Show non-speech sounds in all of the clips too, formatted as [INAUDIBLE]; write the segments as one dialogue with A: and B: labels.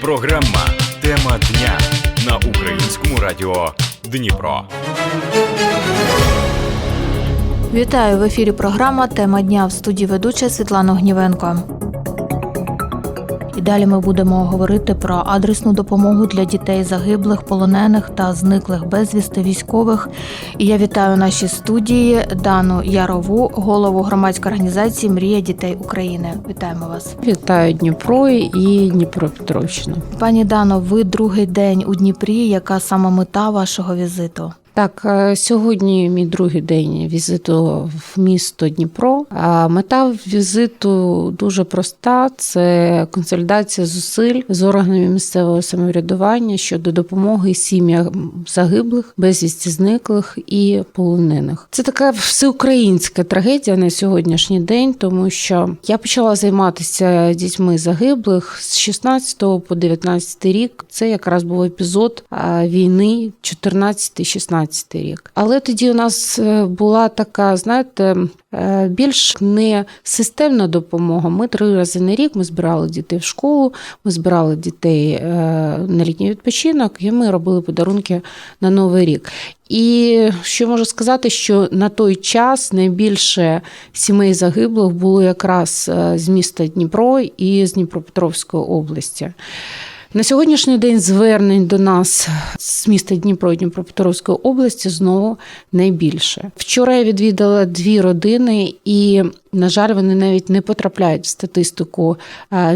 A: Програма Тема дня на українському радіо Дніпро.
B: Вітаю в ефірі. Програма Тема дня в студії ведуча Світлана Гнівенко. І далі ми будемо говорити про адресну допомогу для дітей загиблих, полонених та зниклих безвісти військових. І я вітаю нашій студії Дану Ярову, голову громадської організації Мрія дітей України. Вітаємо вас,
C: Вітаю Дніпро і Дніпропетровщину.
B: пані Дано. Ви другий день у Дніпрі. Яка саме мета вашого візиту?
C: Так, е, сьогодні мій другий день візиту в місто Дніпро. Мета візиту дуже проста: це консолідація зусиль з органами місцевого самоврядування щодо допомоги сім'ям загиблих, безвісті зниклих і полонених. Це така всеукраїнська трагедія на сьогоднішній день, тому що я почала займатися дітьми загиблих з 16 по 19 рік. Це якраз був епізод війни 14-16 рік. Але тоді у нас е, була така, знаєте, е, більш не системна допомога. Ми три рази на рік ми збирали дітей в школу, ми збирали дітей е, на літній відпочинок, і ми робили подарунки на новий рік. І що можу сказати, що на той час найбільше сімей загиблих було якраз з міста Дніпро і з Дніпропетровської області. На сьогоднішній день звернень до нас з міста Дніпро і Дніпропетровської області знову найбільше. Вчора я відвідала дві родини, і, на жаль, вони навіть не потрапляють в статистику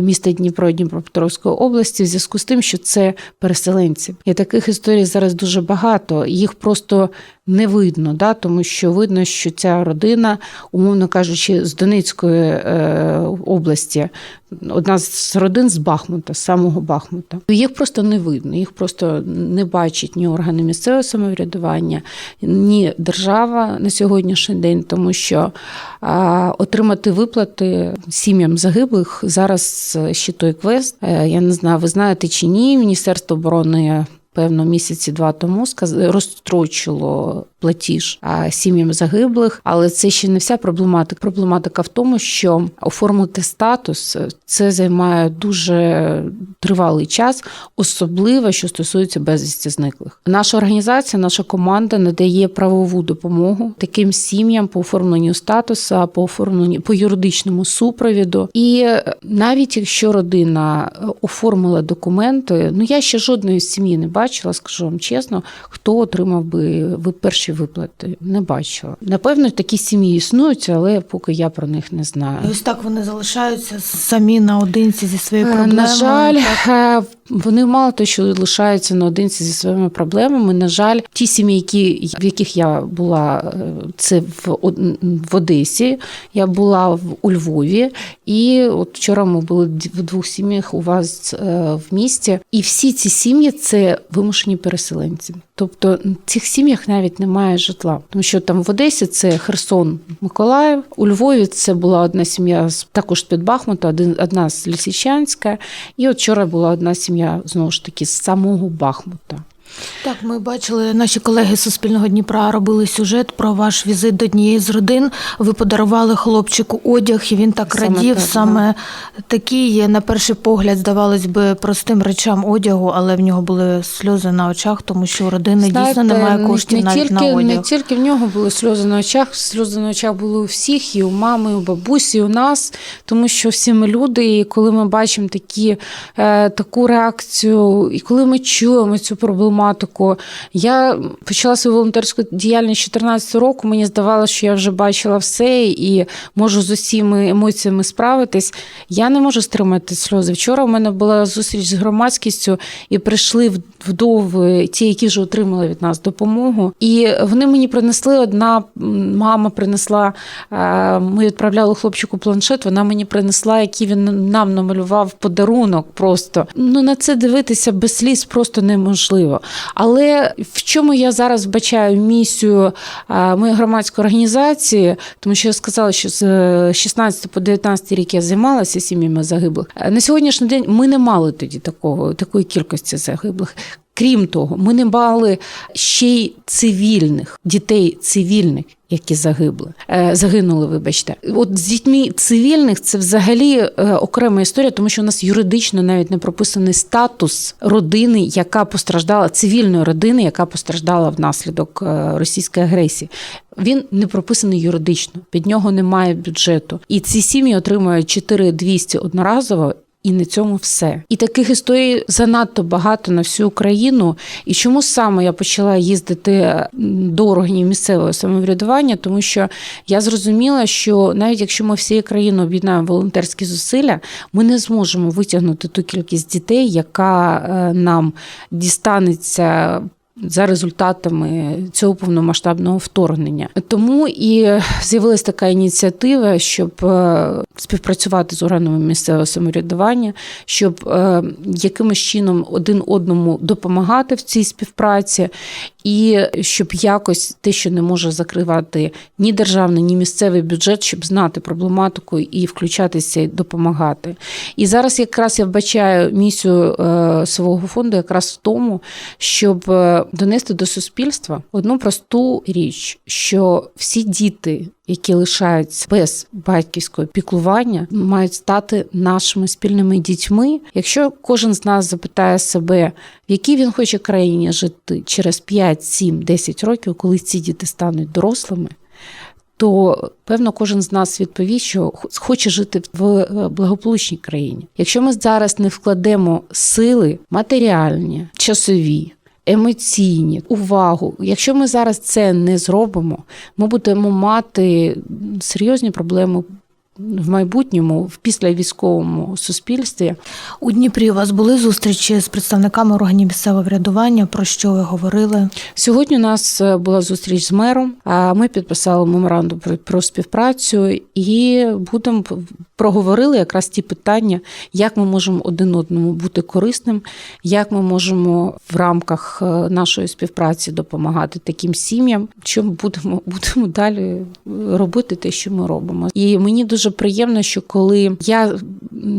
C: міста Дніпро Дніпропетровської області в зв'язку з тим, що це переселенці. І таких історій зараз дуже багато. Їх просто не видно, да, тому що видно, що ця родина, умовно кажучи, з Донецької е, області, одна з родин з Бахмута, з самого Бахмута. Їх просто не видно, їх просто не бачать ні органи місцевого самоврядування, ні держава на сьогоднішній день, тому що отримати виплати сім'ям загиблих зараз ще той квест. Е, Я не знаю, ви знаєте чи ні, Міністерство оборони. Певно, місяці два тому сказ- розстрочило платіж сім'ям загиблих, але це ще не вся проблематика. Проблематика в тому, що оформити статус це займає дуже тривалий час, особливо що стосується безвісті зниклих. Наша організація, наша команда надає правову допомогу таким сім'ям по оформленню статусу, по оформленню по юридичному супровіду. І навіть якщо родина е, оформила документи, ну я ще жодної сім'ї не бачила, скажу вам чесно, хто отримав би ви перші виплати. Не бачила. Напевно, такі сім'ї існують, але поки я про них не знаю.
B: І ось так вони залишаються самі наодинці зі своєю
C: Е,
B: проблемою.
C: На жаль,
B: Так.
C: е, вони мало того, що лишаються наодинці зі своїми проблемами. На жаль, ті сім'ї, які в яких я була, е, це в, в Одесі, я була в у Львові, і от вчора ми були в двох сім'ях у вас в місті. І всі ці сім'ї це вимушені переселенці. Тобто в цих сім'ях навіть немає житла, тому що там в Одесі це Херсон, Миколаїв. У Львові це була одна сім'я з також з під Бахмута, один одна з Лісичанська. І от вчора була одна сім'я знову ж таки з самого Бахмута.
B: Так, ми бачили, наші колеги з Суспільного Дніпра робили сюжет про ваш візит до однієї з родин. Ви подарували хлопчику одяг, і він так
C: Саме
B: радів.
C: так,
B: саме такий, на перший погляд, здавалось би, простим речам одягу, але в нього були сльози на очах, тому що у родини дійсно немає коштів
C: не
B: навіть
C: тільки,
B: на одяг.
C: Не тільки в нього були сльози на очах, сльози на очах були у всіх, і у мами, і у бабусі, і у нас, тому що всі ми люди, і коли ми бачимо такі, е, таку реакцію, і коли ми чуємо цю проблематику, я почала свою волонтерську діяльність з 14 року. Мені здавалося, що я вже бачила все і можу з усіми емоціями справитись. Я не можу стримати сльози. Вчора у мене була зустріч з громадськістю, і прийшли вдови, ті, які вже отримали від нас допомогу. І вони мені принесли одна мама принесла. е, Ми відправляли хлопчику планшет. Вона мені принесла, який він нам намалював подарунок. Просто ну на це дивитися без сліз просто неможливо. Але в чому я зараз вбачаю місію е, моєї громадської організації, тому що я сказала, що з е, 16 по 19 рік я займалася сім'ями загиблих. Е, На сьогоднішній день ми не мали тоді такого такої кількості загиблих. Крім того, ми не мали ще й цивільних дітей цивільних. Які загибли, е, загинули, вибачте, от з дітьми цивільних це взагалі е, окрема історія, тому що у нас юридично навіть не прописаний статус родини, яка постраждала цивільної родини, яка постраждала внаслідок е, російської агресії. Він не прописаний юридично, під нього немає бюджету, і ці сім'ї отримують 4200 одноразово. І на цьому все. І таких історій занадто багато на всю Україну. І чому саме я почала їздити до органів місцевого самоврядування? Тому що я зрозуміла, що навіть якщо ми всією країною об'єднаємо волонтерські зусилля, ми не зможемо витягнути ту кількість дітей, яка е, нам дістанеться. За результатами цього повномасштабного вторгнення тому і з'явилася така ініціатива, щоб е, співпрацювати з органами місцевого самоврядування, щоб е, якимось чином один одному допомагати в цій співпраці, і щоб якось те, що не може закривати ні державний, ні місцевий бюджет, щоб знати проблематику і включатися і допомагати. І зараз якраз я вбачаю місію е, свого фонду якраз в тому, щоб донести до суспільства одну просту річ, що всі діти. Які лишаються без батьківського піклування, мають стати нашими спільними дітьми. Якщо кожен з нас запитає себе, в якій він хоче країні жити через 5, 7, 10 років, коли ці діти стануть дорослими, то певно кожен з нас відповість, що хоче жити в е, благополучній країні. Якщо ми зараз не вкладемо сили матеріальні, часові. Емоційні увагу. Якщо ми зараз це не зробимо, ми будемо мати серйозні проблеми в майбутньому, в післявійськовому суспільстві.
B: У Дніпрі у вас були зустрічі з представниками органів місцевого врядування. Про що ви говорили?
C: Сьогодні у нас е, була зустріч з мером. А ми підписали меморандум про, співпрацю і будемо проговорили якраз ті питання, як ми можемо один одному бути корисним, як ми можемо в рамках е, нашої співпраці допомагати таким сім'ям, ми будемо [LAUGHS] будемо далі робити те, що ми робимо. І мені дуже приємно, що коли я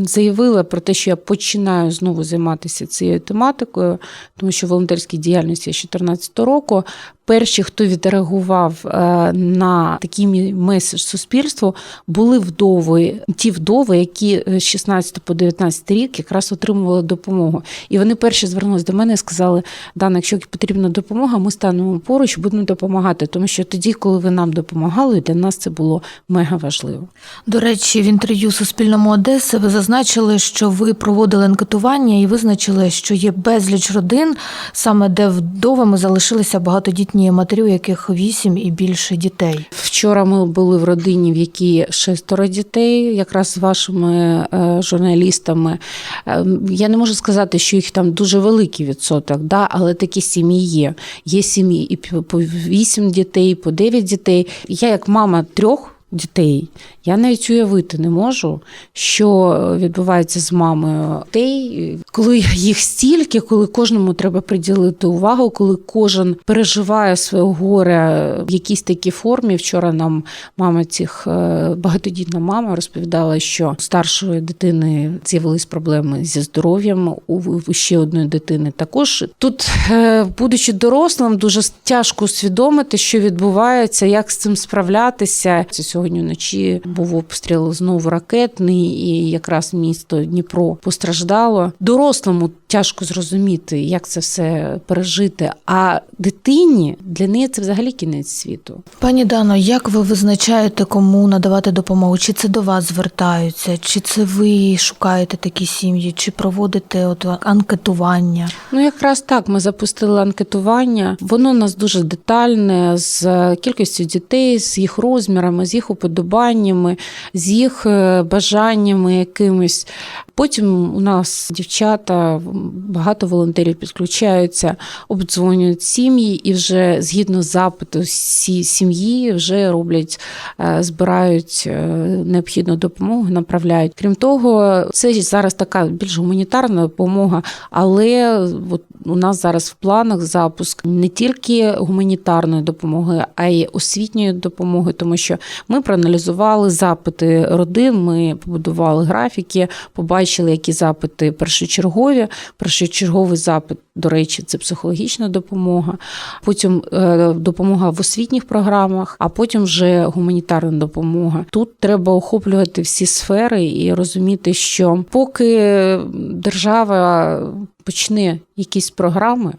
C: заявила про те, що я починаю знову займатися цією тематикою, тому що волонтерській діяльності з 2014 року. Перші, хто відреагував е, на такий меседж суспільству, були вдови, ті вдови, які з 16 по 19 рік якраз отримували допомогу. І вони перші звернулися до мене і сказали: Дана, якщо потрібна допомога, ми станемо поруч, будемо допомагати. Тому що тоді, коли ви нам допомагали, для нас це було мега важливо.
B: До речі, в інтерв'ю Суспільному Одеси ви зазначили, що ви проводили анкетування і визначили, що є безліч родин, саме де вдовами залишилися багатодітні матері, у яких вісім і більше дітей.
C: Вчора ми були в родині, в якій шестеро дітей, якраз з вашими е, журналістами. Е, Я не можу сказати, що їх там дуже великий відсоток, да, але такі сім'ї є. Є сім'ї і по вісім дітей, і по дев'ять дітей. Я, як мама трьох. Дітей я навіть уявити не можу, що відбувається з мамою дітей, коли їх стільки, коли кожному треба приділити увагу, коли кожен переживає своє горе в якійсь такій формі. Вчора нам мама цих е, багатодітна мама розповідала, що старшої дитини з'явились проблеми зі здоров'ям у ще одної дитини. Також тут, е, будучи дорослим, дуже тяжко усвідомити, що відбувається, як з цим справлятися. Це сьогодні вночі був обстріл знову ракетний, і якраз місто Дніпро постраждало. Дорослому тяжко зрозуміти, як це все пережити. А дитині для неї це взагалі кінець світу.
B: Пані Дано, як ви визначаєте, кому надавати допомогу? Чи це до вас звертаються, чи це ви шукаєте такі сім'ї, чи проводите от анкетування?
C: Ну якраз так ми запустили анкетування. Воно у нас дуже детальне з кількістю дітей, з їх розмірами, з їх уподобаннями, з їх е, бажаннями якимись. Потім у нас дівчата, багато волонтерів підключаються, обдзвонюють сім'ї і вже згідно запиту всі сім'ї вже роблять, е, збирають е, необхідну допомогу, направляють. Крім того, це зараз така більш гуманітарна допомога, але от у нас зараз в планах запуск не тільки гуманітарної допомоги, а й освітньої допомоги, тому що ми проаналізували запити родин. Ми побудували графіки, побачили, які запити першочергові. Першочерговий запит, до речі, це психологічна допомога, потім е, допомога в освітніх програмах, а потім вже гуманітарна допомога. Тут треба охоплювати всі сфери і розуміти, що поки держава почне якісь програми.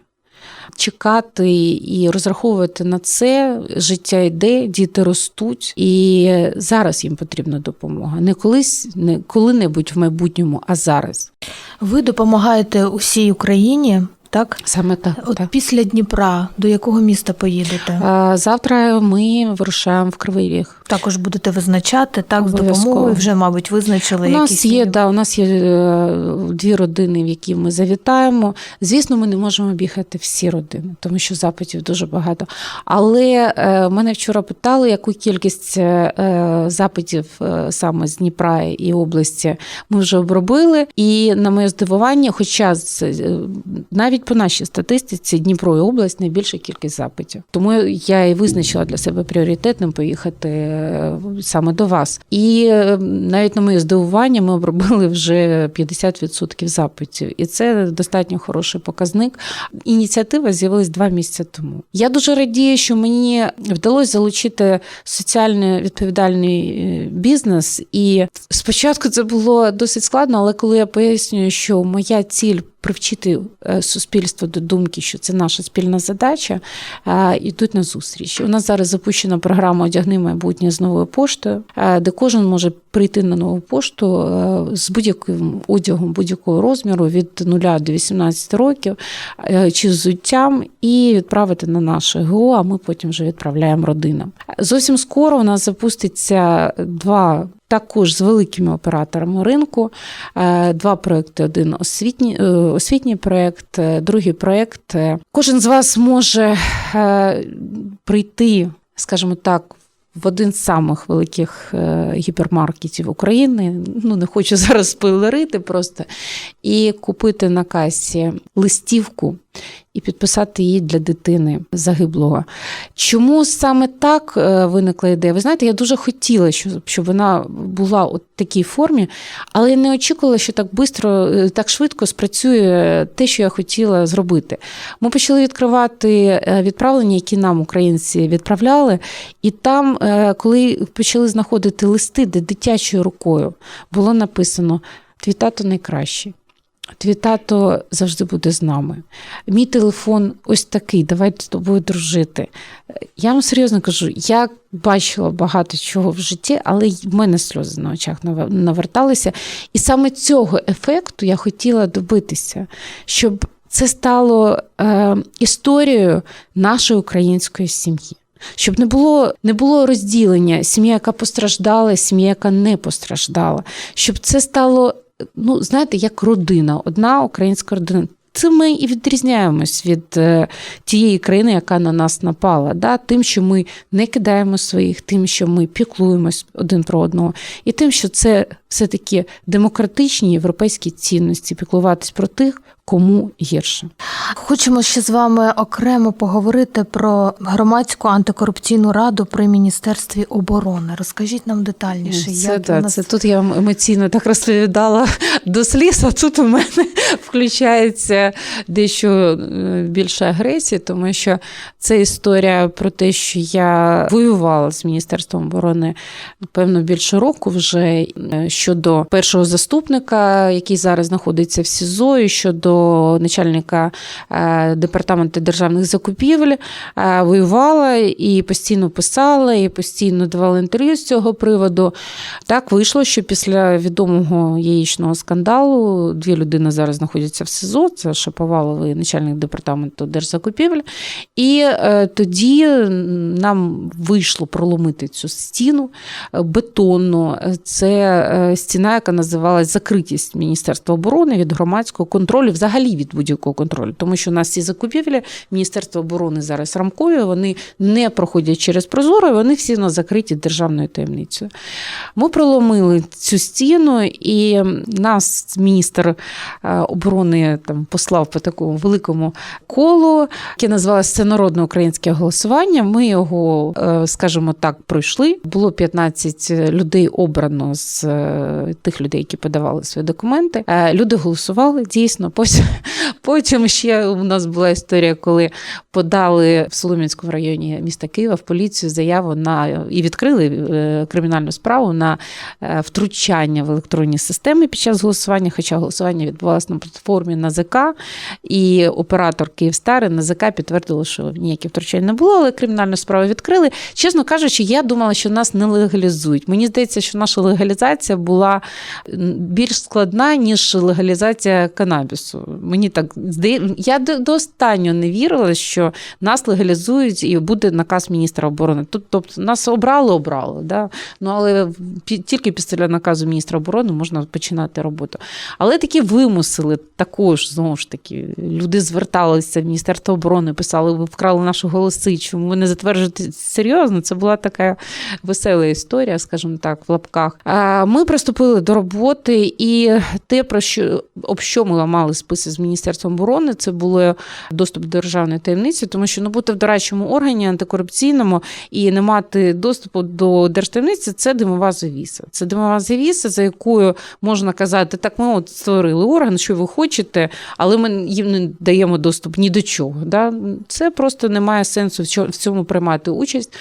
C: Чекати і розраховувати на це життя йде, діти ростуть, і зараз їм потрібна допомога. Не колись, не коли-небудь в майбутньому, а зараз.
B: Ви допомагаєте усій Україні, так?
C: Саме так.
B: От
C: так.
B: після Дніпра до якого міста поїдете?
C: Завтра ми вирушаємо в Кривий Ріг.
B: Також будете визначати так з допомогою. Вже, мабуть, визначили
C: У нас
B: якісь
C: є, да, у нас є е, дві родини, в які ми завітаємо. Звісно, ми не можемо об'їхати всі родини, тому що запитів дуже багато. Але е, мене вчора питали, яку кількість е, запитів саме з Дніпра і області ми вже обробили. І на моє здивування, хоча е, навіть по нашій статистиці Дніпро і область найбільша кількість запитів. Тому я і визначила для себе пріоритетним поїхати е, саме до вас. І е, навіть на моє здивування ми обробили вже 50% запитів, і це достатньо хороший показник. Ініціатива з'явилась два місяці тому. Я дуже радію, що мені вдалося залучити соціально відповідальний е, бізнес. І спочатку це було досить складно, але коли я пояснюю, що моя ціль. Привчити е, суспільство до думки, що це наша спільна задача, е, йдуть на зустріч. У нас зараз запущена програма Одягни майбутнє з новою поштою, е, де кожен може прийти на нову пошту з будь-яким одягом будь-якого розміру від 0 до 18 років чи взуттям і відправити на наше ГО, а ми потім вже відправляємо родинам. Зовсім скоро у нас запуститься два. Також з великими операторами ринку Е, два проекти: один освітній, е, освітній проект, е, другий проект. Е, Кожен з вас може прийти, скажімо так. В один з самих великих гіпермаркетів України, ну не хочу [LAUGHS] зараз спойлерити просто, і купити на касі листівку і підписати її для дитини загиблого. Чому саме так е, виникла ідея? Ви знаєте, я дуже хотіла, щоб, вона була у такій формі, але я не очікувала, що так швидко, так швидко спрацює те, що я хотіла зробити. Ми почали відкривати е, відправлення, які нам українці відправляли, і там, е, коли почали знаходити листи, де дитячою рукою було написано Твій тато найкращий. Твій тато завжди буде з нами. Мій телефон ось такий, давайте з тобою дружити. Я вам серйозно кажу, я бачила багато чого в житті, але в мене сльози на очах наверталися. І саме цього ефекту я хотіла добитися, щоб це стало е, історією нашої української сім'ї. Щоб не було, не було розділення сім'я, яка постраждала, сім'я, яка не постраждала. Щоб це стало, ну знаєте, як родина, одна українська родина. Це ми і відрізняємось від е, тієї країни, яка на нас напала, да? тим, що ми не кидаємо своїх, тим, що ми піклуємось один про одного, і тим, що це все-таки демократичні європейські цінності, піклуватись про тих, кому гірше.
B: Хочемо ще з вами окремо поговорити про громадську антикорупційну раду при міністерстві оборони. Розкажіть нам детальніше,
C: Це,
B: як
C: да,
B: вона
C: це тут я вам емоційно так розповідала [LAUGHS] до сліз, а тут у мене [LAUGHS] включається дещо е, більше агресії, тому що це історія про те, що я воювала з Міністерством оборони певно більше року вже е, щодо першого заступника, який зараз знаходиться в СІЗО, і щодо начальника е, департаменту державних закупівель. Е, Воювала і постійно писала, і постійно давала інтерв'ю з цього приводу. Так вийшло, що після відомого яєчного скандалу дві людини зараз знаходяться в СИЗО. Це Шаповалов і начальник департаменту держзакупівель. І е, тоді нам вийшло проломити цю стіну бетонну. Це стіна, яка називалась закритість Міністерства оборони від громадського контролю, взагалі від будь-якого контролю, тому що у нас ці закупівлі Міністерства оборони зараз рамкові, вони не проходять через прозоро, вони всі у нас закриті державною таємницею. Ми проломили цю стіну, і нас міністр е, оборони там послав по такому великому колу, яке називалося Всенародне українське голосування. Ми його, е, скажімо так, пройшли. Було 15 людей обрано з е, тих людей, які подавали свої документи. Е, Люди голосували дійсно. Потім, [LAUGHS] потім ще у нас була історія, коли подали в Солом'янському районі міста Києва в поліцію заяву на і відкрили е, кримінальну справу на е, втручання в електронні системи під час голосування. Хоча голосування відбувалося на платформі НАЗК, і оператор Київстар і НАЗК підтвердили, що ніяких втручань не було, але кримінальну справу відкрили. Чесно кажучи, я думала, що нас не легалізують. Мені здається, що наша легалізація була більш складна, ніж легалізація канабісу. Мені так здає. Я до, останнього не вірила, що нас легалізують і буде наказ міністра оборони. Тобто, нас обрали, обрали. Да? Ну, але тільки після наказу міністра оборони можна починати роботу. Але такі вимусили також, знову ж таки, люди зверталися в Міністерство оборони, писали, ви вкрали наші голоси, чому ви не затверджуєте серйозно? Це була така весела історія, скажімо так, в лапках. Ми приступили до роботи, і те, про що об що ми ламали списи з Міністерством оборони, це було доступ до державної таємниці, тому що ну, бути в дорадчому органі антикорупційному і не мати доступу до держтаємниці це димова завіса. Це димова завіса, за якою можна казати, так ми от створили орган, що ви хочете, але ми їм не даємо доступ ні до чого. Да? Це просто не має сенсу в цьому приймати участь.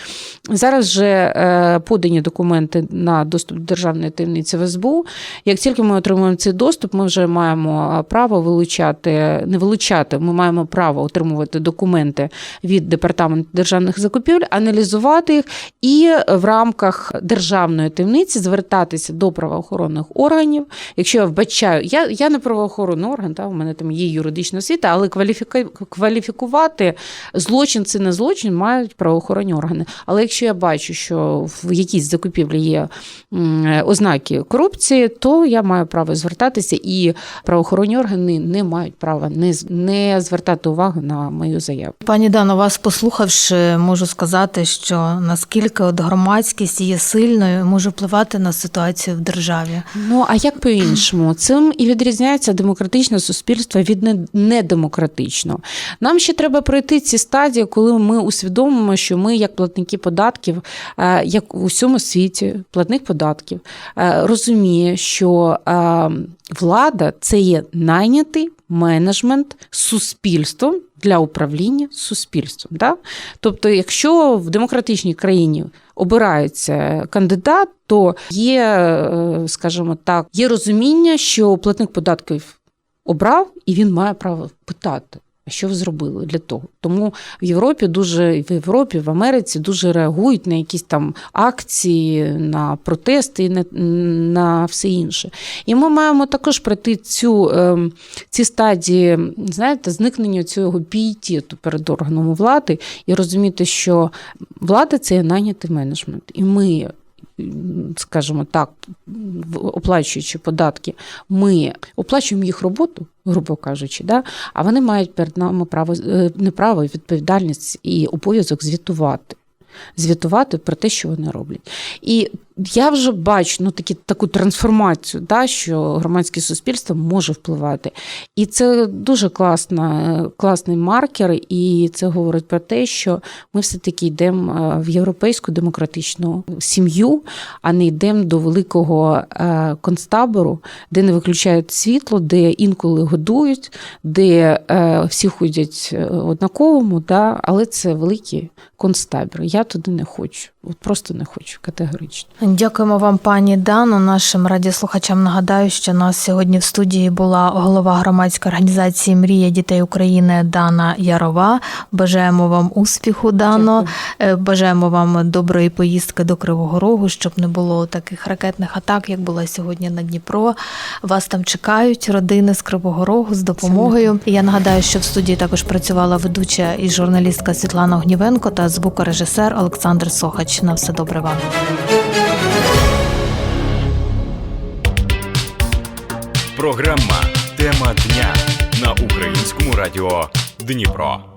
C: Зараз вже е, подані документи на доступ до державної таємниці в СБУ. Як тільки ми отримуємо цей доступ, ми вже маємо е, право вилучати, не вилучати, ми маємо право отримувати документи від департаменту державних закупівель, аналізувати їх і в рамках державної таємниці звертатися до правоохоронних органів. Якщо я вбачаю, я, я не правоохоронний орган, та, у мене там є юридична освіта, але кваліфікувати злочин це не злочин, мають правоохоронні органи. Але якщо я бачу, що в якійсь закупівлі є м, ознаки корупції, то я маю право звертатися, і правоохоронні органи не мають права не, не звертати увагу на мою заяву.
B: Пані Дано, вас послухавши, можу сказати, що наскільки от громадськість є сильною, може впливати на ситуацію в державі.
C: Ну а як по-іншому? Цим і відрізняється демократичне суспільство від не- недемократичного. Нам ще треба пройти ці стадії, коли ми усвідомимо, що ми, як платники податків, е, як у всьому світі, платник податків, е, розуміє, що е, влада це є найнятий менеджмент суспільством для управління суспільством. Да? Тобто, якщо в демократичній країні обирається кандидат, то є, е, скажімо так, є розуміння, що платник податків обрав, і він має право питати. Що ви зробили для того? Тому в Європі дуже в Європі, в Америці дуже реагують на якісь там акції, на протести на, на все інше. І ми маємо також пройти цю ем, ці стадії, знаєте, зникнення цього пієтету перед органом влади і розуміти, що влада це є найнятий менеджмент, і ми. Скажімо так, оплачуючи податки, ми оплачуємо їх роботу, грубо кажучи, да? а вони мають перед нами право е, не відповідальність і обов'язок звітувати. Звітувати про те, що вони роблять. І я вже бачу ну, такі, таку трансформацію, да, що громадське суспільство може впливати. І це дуже класна, класний маркер, і це говорить про те, що ми все-таки йдемо е, в європейську демократичну сім'ю, а не йдемо до великого е, концтабору, де не виключають світло, де інколи годують, де е, всі ходять однаковому, да, але це великий концтабір. Я туди не хочу. От просто не хочу категорично.
B: Дякуємо вам, пані Дано. Нашим радіослухачам нагадаю, що нас сьогодні в студії була голова громадської організації Мрія дітей України Дана Ярова. Бажаємо вам успіху, Дано. Е, Бажаємо вам доброї поїздки до Кривого Рогу, щоб не було таких ракетних атак, як була сьогодні на Дніпро. Вас там чекають родини з Кривого Рогу з допомогою. І я нагадаю, що в студії також працювала ведуча і журналістка Світлана Огнівенко та звукорежисер Олександр Сохач. Вінниччина. Все добре вам.
A: Програма Тема дня на українському радіо Дніпро.